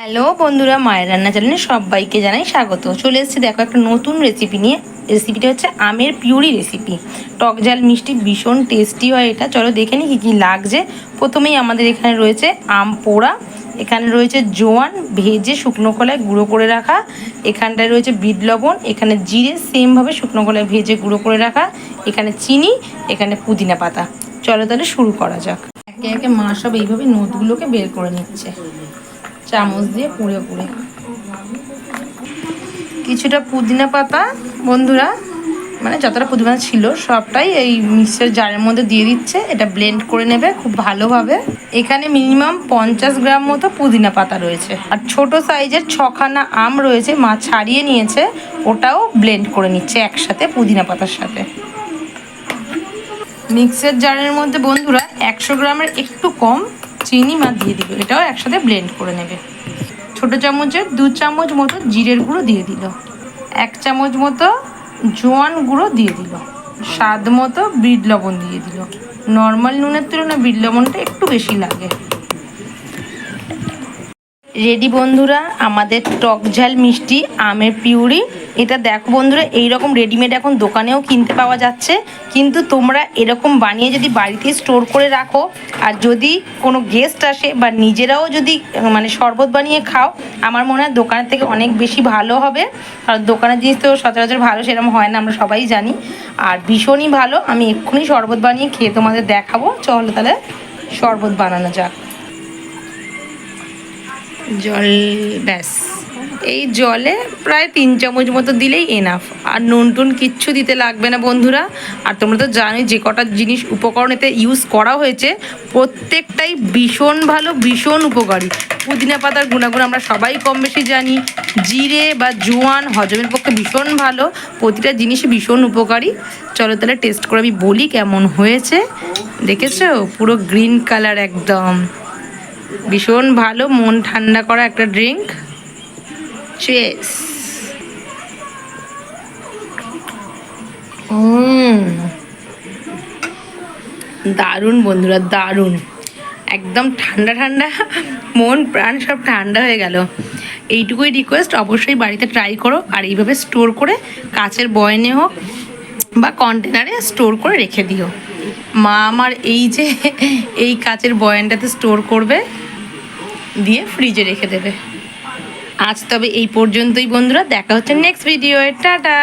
Hello বন্ধুরা, মায়ের রান্না চ্যানেলে সবাইকে জানাই স্বাগত। চলে এসেছি দেখো একটা নতুন রেসিপি নিয়ে। রেসিপিটা হচ্ছে আমের পিউরি রেসিপি টক ঝাল মিষ্টি ভীষণ টেস্টি হয় এটা। চলো দেখে নিই কী কী লাগছে। প্রথমেই আমাদের এখানে রয়েছে আম পোড়া, এখানে রয়েছে জোয়ান, ভেজে শুকনো কলায় গুঁড়ো করে রাখা, এখানটায় রয়েছে বিট লবণ, এখানে জিরে সেমভাবে শুকনো কলায় ভেজে গুঁড়ো করে রাখা, এখানে চিনি, এখানে পুদিনা পাতা। চলো তাহলে শুরু করা যাক। একে একে মা সব এইভাবে নোটগুলোকে বের করে নিচ্ছে। চামচ দিয়ে পুড়ে পুড়ে। কিছুটা পুদিনা পাতা, বন্ধুরা মানে যতটা পুদিনা ছিল সবটাই এই মিক্সার জারের মধ্যে দিয়ে দিচ্ছে। এটা ব্লেন্ড করে নেবে খুব ভালোভাবে। এখানে মিনিমাম পঞ্চাশ গ্রাম মতো পুদিনা পাতা রয়েছে। আর ছোট সাইজের ছখানা আম রয়েছে, মা ছাড়িয়ে নিয়েছে, ওটাও ব্লেন্ড করে নিচ্ছে একসাথে পুদিনা পাতার সাথে। মিক্সার জারের মধ্যে বন্ধুরা, একশো গ্রামের একটু কম চিনি মা দিয়ে দিল। এটাও একসাথে ব্লেন্ড করে নেবে। ছোট চামচে দু চামচ মতো জিরের গুঁড়ো দিয়ে দিল। এক চামচ মতো জোয়ান গুঁড়ো দিয়ে দিল। স্বাদ মতো বিট লবণ দিয়ে দিল। নর্মাল নুনের তুলনায় বিট লবণটা একটু বেশি লাগে। রেডি বন্ধুরা, আমাদের টক ঝাল মিষ্টি, আমের পিউরি। এটা দেখো বন্ধুরা এই রকম রেডিমেড এখন দোকানেও কিনতে পাওয়া যাচ্ছে। কিন্তু তোমরা এরকম বানিয়ে যদি বাড়িতে স্টোর করে রাখো, আর যদি কোনো গেস্ট আসে বা নিজেরাও যদি মানে শরবত বানিয়ে খাও, আমার মনে হয় দোকানের থেকে অনেক বেশি ভালো হবে। আর দোকানের জিনিস তো সচরাচর ভালো সেরকম হয় না, আমরা সবাই জানি। আর ভীষণই ভালো, আমি এক্ষুনি শরবত বানিয়ে খেয়ে তোমাদের দেখাবো। চলো তাহলে শরবত বানানো যাক। জল, ব্যাস। এই জলে প্রায় তিন চামচ মতো দিলেই এনাফ আর নুন টুন কিচ্ছু দিতে লাগবে না বন্ধুরা। আর তোমরা তো জানোই, যে কটা জিনিস উপকরণ এতে ইউজ করা হয়েছে, প্রত্যেকটাই ভীষণ ভালো, ভীষণ উপকারী। পুদিনা পাতার গুণাগুণ আমরা সবাই কম বেশি জানি। জিরে বা জোয়ান হজমের পক্ষে ভীষণ ভালো। প্রতিটা জিনিসই ভীষণ উপকারী। চলো তাহলে টেস্ট করে আমি বলি কেমন হয়েছে। দেখেছ? পুরো গ্রিন কালার একদম। ভীষণ ভালো, মন ঠান্ডা করা একটা ড্রিঙ্ক চেস দারুণ বন্ধুরা, দারুণ। একদম ঠান্ডা ঠান্ডা, মন, প্রাণ সব ঠান্ডা হয়ে গেল। এইটুকুই রিকোয়েস্ট অবশ্যই বাড়িতে ট্রাই করো, আর এইভাবে স্টোর করে কাচের বয়নে হোক বা কন্টেনারে স্টোর করে রেখে দিও। মা আমার এই যে, এই কাচের বয়ানটাতে স্টোর করবে, দিয়ে ফ্রিজে রেখে দেবে। আজ তবে এই পর্যন্তই বন্ধুরা, দেখা হচ্ছে নেক্সট ভিডিও টাটা!